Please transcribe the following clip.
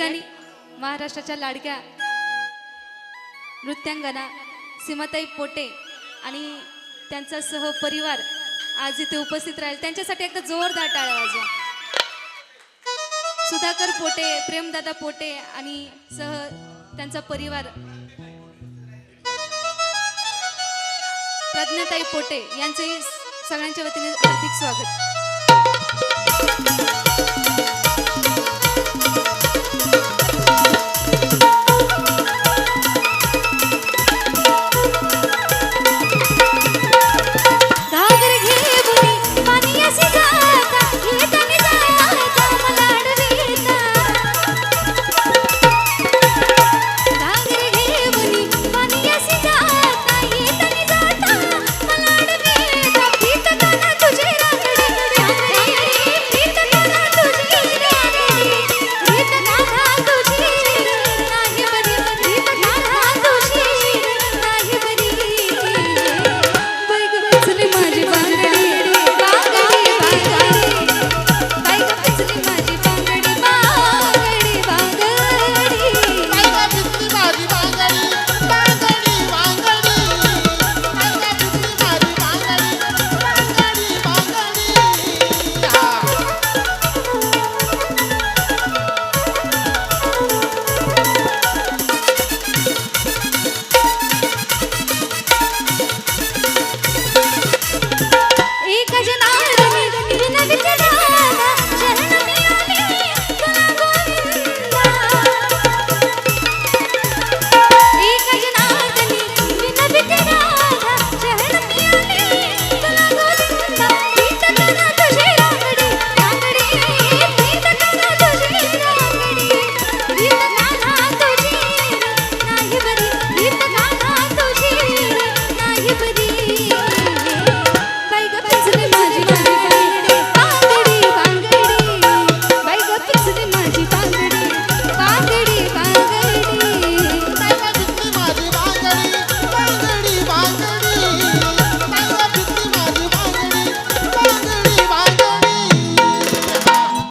ठिकाणी महाराष्ट्राच्या लाडक्या नृत्यांगना सीमाताई पोटे आणि त्यांचा सहपरिवार आज इथे उपस्थित राहील. त्यांच्यासाठी एकदा जोरदार टाळ्या वाजवा. सुधाकर पोटे प्रेमदादा पोटे आणि सह त्यांचा परिवार. प्रज्ञाताई पोटे यांचेही सगळ्यांच्या वतीने हार्दिक स्वागत.